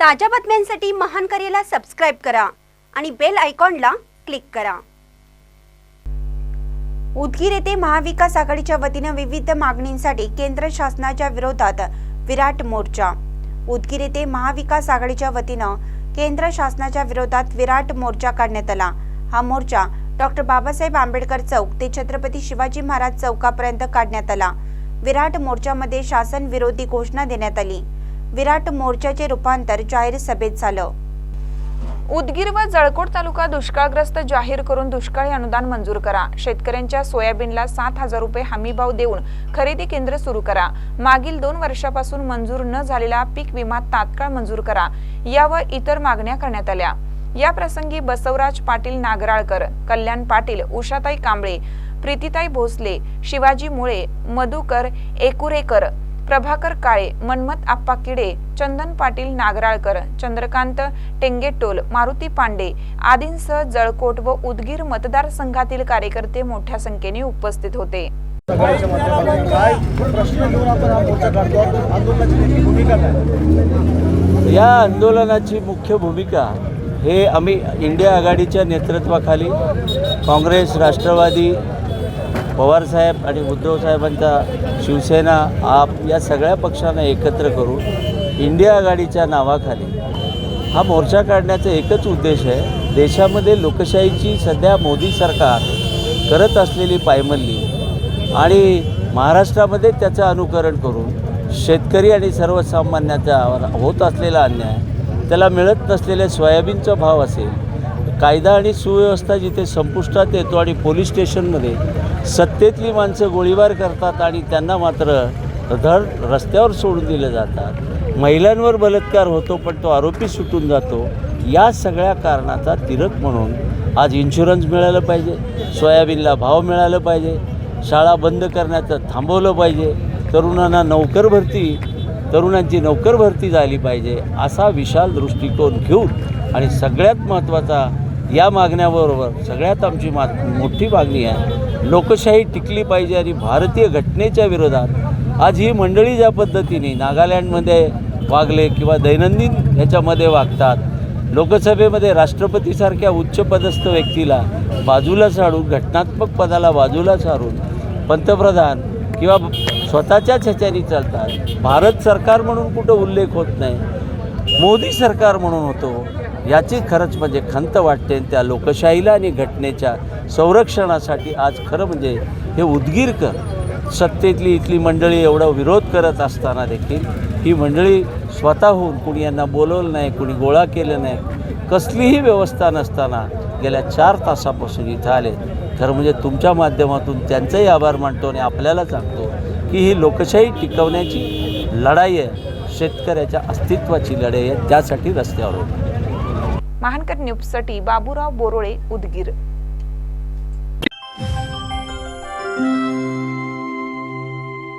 ताज्या बातम्यांसाठी महान करेला सबस्क्राईब करा आणि बेल आयकॉनला क्लिक करा. उदगीर येथे महाविकास आघाडीच्या वतीनं विविध मागणींसाठी केंद्र शासनाच्या विरोधात विराट मोर्चा. उदगीर येथे महाविकास आघाडीच्या वतीनं केंद्र शासनाच्या विरोधात विराट मोर्चा काढण्यात आला. हा मोर्चा डॉक्टर बाबासाहेब आंबेडकर चौक ते छत्रपती शिवाजी महाराज चौकापर्यंत काढण्यात आला. विराट मोर्चामध्ये शासन विरोधी घोषणा देण्यात आली. विराट मोर्चाचे रूपांतर जाहीर सभेत झालं. उदगीर व जळकोट तालुका दुष्काळग्रस्त जाहीर करून दुष्काळी अनुदान मंजूर करा. शेतकऱ्यांच्या सोयाबीनला सात हजार रुपये हमीभाव देऊन खरेदी केंद्र सुरू करा. मागील दोन वर्षापासून मंजूर न झालेला पीक विमा तात्काळ मंजूर करा. या व इतर मागण्या करण्यात आल्या. या प्रसंगी बसवराज पाटील नागराळकर कल्याण पाटील उषाताई कांबळे प्रीतीताई भोसले शिवाजी मुळे मधुकर एकुरेकर प्रभाकर काळे मनमत आप्पा किडे चंदन पाटील नागराळकर चंद्रकांत टेंगेटोल मारुती पांडे आदींसह जळकोट व उदगीर मतदारसंघातील कार्यकर्ते मोठ्या संख्येने उपस्थित होते. सगळ्यांच्या माध्यमातून काय प्रश्न घेऊन आपण हा मोर्चा काढतो? आंदोलनाची नेमकी भूमिका काय? या आंदोलनाची मुख्य भूमिका हे आम्ही इंडिया आघाडीच्या नेतृत्वाखाली काँग्रेस राष्ट्रवादी पवारसाहेब आणि उद्धवसाहेबांचा शिवसेना आप या सगळ्या पक्षांना एकत्र करून इंडिया आघाडीच्या नावाखाली हा मोर्चा काढण्याचा एकच उद्देश आहे. देशामध्ये लोकशाहीची सध्या मोदी सरकार करत असलेली पायमल्ली आणि महाराष्ट्रामध्ये त्याचं अनुकरण करून शेतकरी आणि सर्वसामान्याचा होत असलेला अन्याय त्याला मिळत नसलेल्या सोयाबीनचा भाव असेल कायदा आणि सुव्यवस्था जिथे संपुष्टात येतो आणि पोलीस स्टेशनमध्ये सत्तेतली माणसं गोळीबार करतात आणि त्यांना मात्र धड रस्त्यावर सोडून दिले जातात. महिलांवर बलात्कार होतो पण तो आरोपी सुटून जातो. या सगळ्या कारणाचा तिरक म्हणून आज इन्शुरन्स मिळालं पाहिजे सोयाबीनला भाव मिळालं पाहिजे शाळा बंद करण्याचं थांबवलं पाहिजे तरुणांना नोकर भरती तरुणांची नोकर भरती झाली पाहिजे असा विशाल दृष्टिकोन घेऊन आणि सगळ्यात महत्त्वाचा या मागण्याबरोबर सगळ्यात आमची मा मोठी मागणी आहे लोकशाही टिकली पाहिजे आणि भारतीय घटनेच्या विरोधात आज ही मंडळी ज्या पद्धतीने नागालँडमध्ये वागले किंवा दैनंदिन ह्याच्यामध्ये वागतात लोकसभेमध्ये राष्ट्रपतीसारख्या उच्चपदस्थ व्यक्तीला बाजूला सारून घटनात्मक पदाला बाजूला सारून पंतप्रधान किंवा स्वतःच्याच ह्याच्यानी चालतात. भारत सरकार म्हणून कुठं उल्लेख होत नाही. मोदी सरकार म्हणून होतो. याची खरंच म्हणजे खंत वाटते आणि त्या लोकशाहीला आणि घटनेच्या संरक्षणासाठी आज खरं म्हणजे हे उदगीरकर सत्तेतली इथली मंडळी एवढा विरोध करत असताना देखील ही मंडळी स्वतःहून कुणी यांना बोलवलं नाही कुणी गोळा केलं नाही कसलीही व्यवस्था नसताना गेल्या चार तासापासून इथं आले. खरं म्हणजे तुमच्या माध्यमातून त्यांचंही आभार मानतो आणि आपल्याला सांगतो की ही लोकशाही टिकवण्याची लढाई आहे शेतकऱ्याच्या अस्तित्वाची लढाई आहे त्यासाठी रस्त्यावर होती महानकर न्यूजसाठी बाबूराव बोरोळे उदगीर.